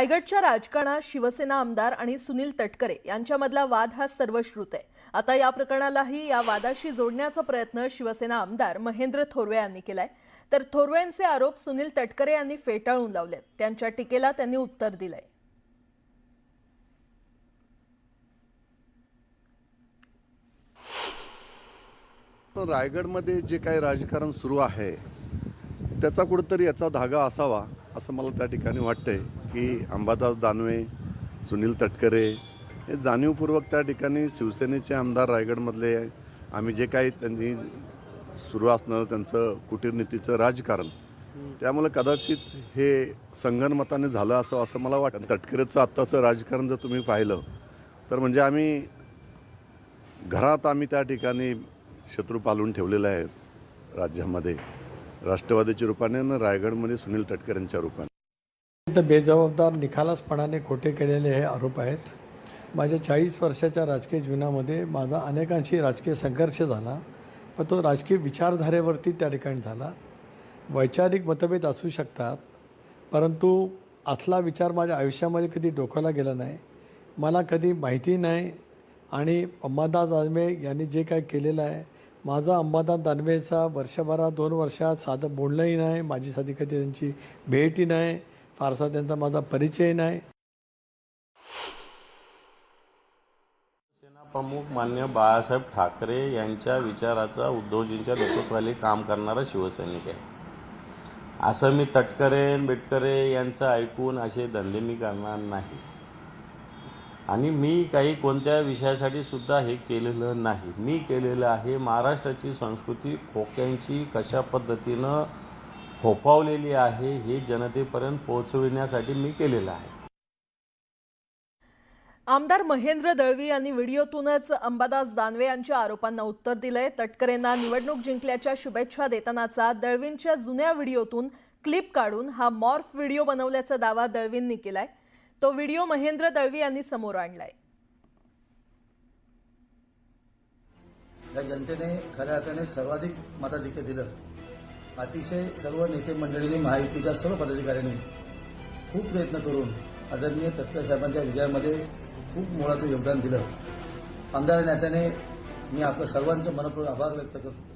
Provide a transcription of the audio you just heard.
रायगडच्या राजकारणात शिवसेना आमदार आणि सुनील तटकरे यांच्यामधला वाद हा सर्वश्रुत आहे. आता या प्रकरणालाही या वादाशी जोडण्याचा प्रयत्न शिवसेना आमदार महेंद्र थोरवे यांनी केलाय. तर थोरवेंचे आरोप सुनील तटकरे यांनी फेटाळून लावलेत. त्यांच्या टीकेला त्यांनी उत्तर दिलंय. रायगडमध्ये जे काही राजकारण सुरू आहे त्याचा कुठंतरी याचा धागा असावा असं मला त्या ठिकाणी वाटतंय की अंबादास दानवे सुनील तटकरे हे जाणीवपूर्वक त्या ठिकाणी शिवसेनेचे आमदार रायगडमधले आम्ही जे काही त्यांनी सुरू असणारं त्यांचं कुटीरनीतीचं राजकारण त्यामुळे कदाचित हे संगनमताने झालं असं असं मला वाटतं. तटकरेचं आत्ताचं राजकारण जर तुम्ही पाहिलं तर म्हणजे आम्ही घरात आम्ही त्या ठिकाणी शत्रू पालून ठेवलेला आहे राज्यामध्ये. राष्ट्रवादीच्या रूपाने आणि रायगडमध्ये सुनील तटकरेंच्या रूपाने. तर बेजबाबदार निखालसपणाने खोटे केलेले हे आरोप आहेत. माझ्या चाळीस वर्षाच्या राजकीय जीवनामध्ये माझा अनेकांशी राजकीय संघर्ष झाला पण तो राजकीय विचारधारेवरती त्या ठिकाणी झाला. वैचारिक मतभेद असू शकतात परंतु असला विचार माझ्या आयुष्यामध्ये कधी डोकवला गेला नाही मला कधी माहिती नाही. आणि अम्मादास आजमे यांनी जे काय केलेलं आहे माझा अंबादास दानवेचा वर्षभरात दोन वर्षात साधं बोलणंही नाही माझी साधी कधी त्यांची भेटही नाही फारसा त्यांचा माझा परिचय नाही. प्रमुख मान्य बाळासाहेब ठाकरे यांच्या विचाराचा उद्धवजींच्या नेतृत्वाखाली काम करणारा शिवसैनिक आहे. असं मी तटकरे बिटकरे यांचं ऐकून असे धंदे मी करणार नाही. आणि मी काही कोणत्या विषयासाठी सुद्धा हे केलेलं नाही. मी केलेलं आहे महाराष्ट्राची संस्कृती खोक्यांची कशा पद्धतीनं फोफावलेली आहे हे जनतेपर्यंत पोहोचविण्यासाठी मी केलेलं आहे. आमदार महेंद्र दळवी यांनी व्हिडिओतूनच अंबादास दानवे यांच्या आरोपांना उत्तर दिलंय. तटकरेंना निवडणूक जिंकल्याच्या शुभेच्छा देतानाचा दळवींच्या जुन्या व्हिडिओतून क्लिप काढून हा मॉर्फ व्हिडिओ बनवल्याचा दावा दळवींनी केलाय. तो व्हिडिओ महेंद्र दळवी यांनी समोर आणलाय. या जनतेने खऱ्या अर्थाने सर्वाधिक मताधिक्य दिलं. अतिशय सर्व नेते मंडळींनी महायुतीच्या सर्व पदाधिकाऱ्यांनी खूप प्रयत्न करून आदरणीय तटकरे साहेबांच्या विजयामध्ये खूप मोलाचं योगदान दिलं. आमदार नेत्याने मी आपलं सर्वांचं मनपूर्वक आभार व्यक्त करतो.